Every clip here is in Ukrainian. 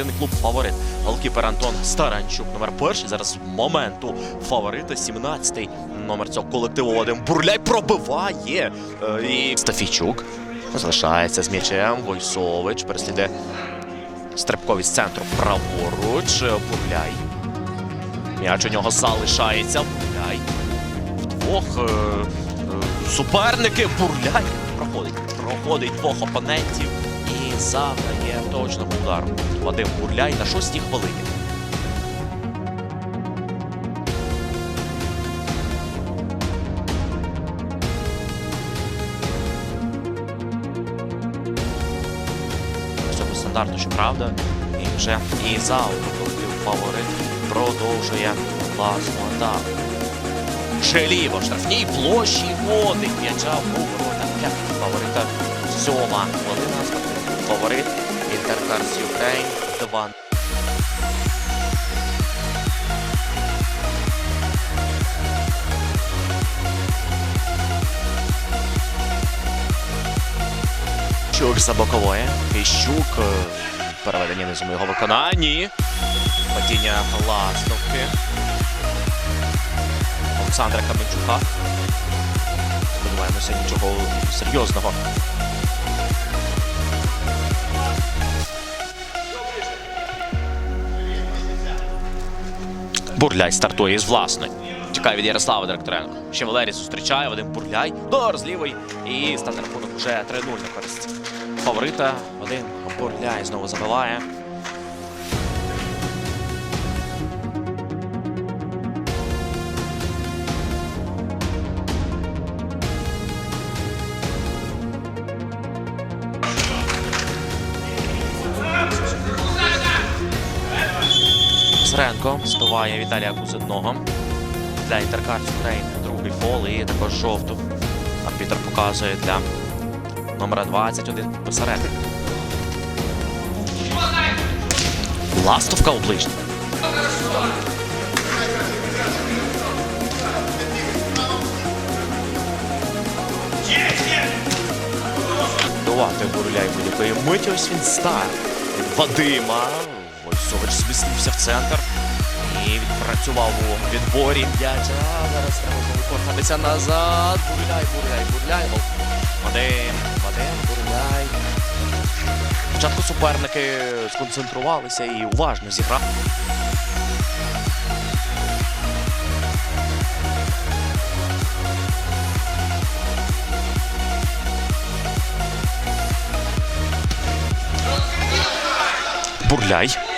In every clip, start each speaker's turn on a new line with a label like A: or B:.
A: спортивний клуб фаворит. Голкіпер Антон Старанчук, номер перший. Зараз моменту фаворита, 17-й номер цього колективу Вадим Бурляй пробиває. Е, І Стафійчук залишається з м'ячем. Войсович переслідує стрибковість з центру праворуч. Бурляй. М'яч у нього залишається. Бурляй. Вдвох е, е, суперники. Бурляй проходить. Проходить двох опонентів завдає точного удару. Вадим Бурляй на шостій хвилині. Цього стандарту, щоправда, і вже і завтра фаворит продовжує класну атаку. Шеліво штрафній площі водить м'яча у ворота фаворита. Сьома хвилина фаворит Інтеркарс Юкрейн 2 Чук за бокової. Фіщук. е, Переведення низом його виконанні. Падіння ластовки. Олександра Каменчука. Сподіваємося, нічого серйозного. Бурляй стартує із власної. Чекає від Ярослава Директоренко. Ще Валерій зустрічає, Вадим Бурляй. Долар з. І стане рахунок вже 3-0 на користь. Фаворита. Вадим Бурляй знову забиває. Сренко збиває Віталія Кузенного. Для Інтеркарс Україн другий фол і також жовту. Арбітр показує для номера 21 посередині. Ластовка ближній. Дувати Бурляй будь-якої миті. Ось він стар. Вадима. Войсович змістився в центр. І відпрацював у відборі м'яча. Зараз треба повертатися назад. Бурляй, бурляй, бурляй. Вадим, Вадим, бурляй. Спочатку суперники сконцентрувалися і уважно зіграли. Бурляй.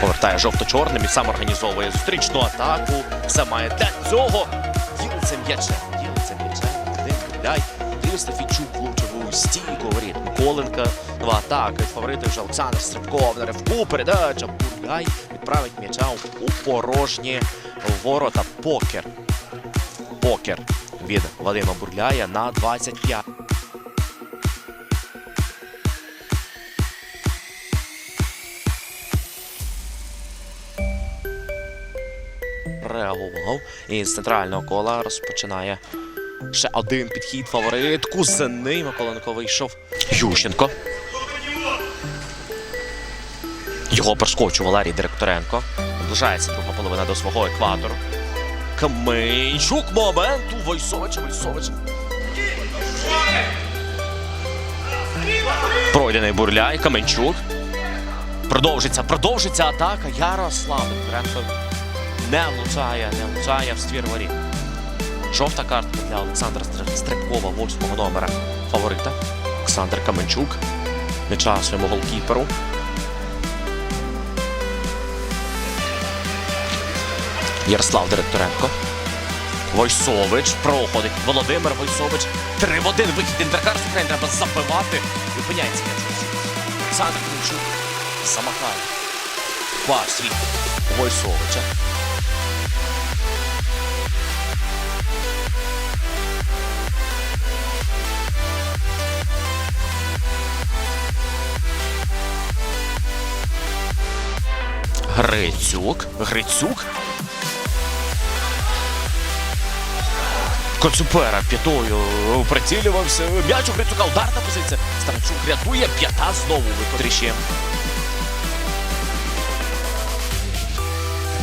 A: Повертає жовто-чорним і сам організовує зустрічну атаку. Все має для цього. Ділиться м'ячем. Ділиться м'ячем. Один Бурляй. Дивись Фічук влучив у стійку воріт. Миколенка. Нова атака. Від фаворитів вже Олександр Стрибков. На. Передача. Бурляй відправить м'яча у порожні ворота. Покер. Покер від Вадима Бурляя на 25. Реагував. І з центрального кола розпочинає ще один підхід фаворит. Кузени Миколенко вийшов. Ющенко. Його перескочив Валерій Директоренко. Наближається друга половина до свого екватору. Каменчук моменту. Войсовича, Войсовича. Пройдений бурляй. Каменчук. Продовжиться, продовжиться атака. Ярослав Директоренко не влучає, не влучає в ствір воріт. Жовта картка для Олександра Стр- Стрибкова, восьмого номера фаворита. Олександр Каменчук. М'яча своєму голкіперу. Ярослав Директоренко. Войсович проходить. Володимир Войсович. Три в один вихід Інтеркарс України треба забивати. Зупиняється м'яч. Олександр Каменчук замахає. Пас свій Войсовича. Грицюк. Грицюк. Коцупера п'ятою прицілювався. М'яч у Грицюка. Ударна позиція. Старчук рятує. П'ята знову викотріще.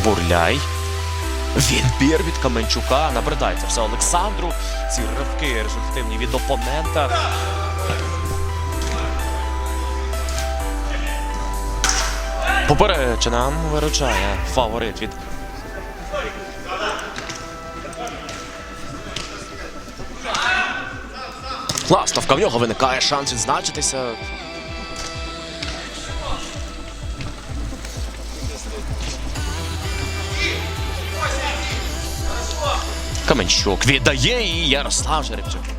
A: Бурляй. Відбір від Каменчука. Набридається все Олександру. Ці ривки результативні від опонента. Поперечина виручає фаворит від. Ластовка в нього виникає шанс відзначитися. Каменщук віддає і Ярослав Жеребчук.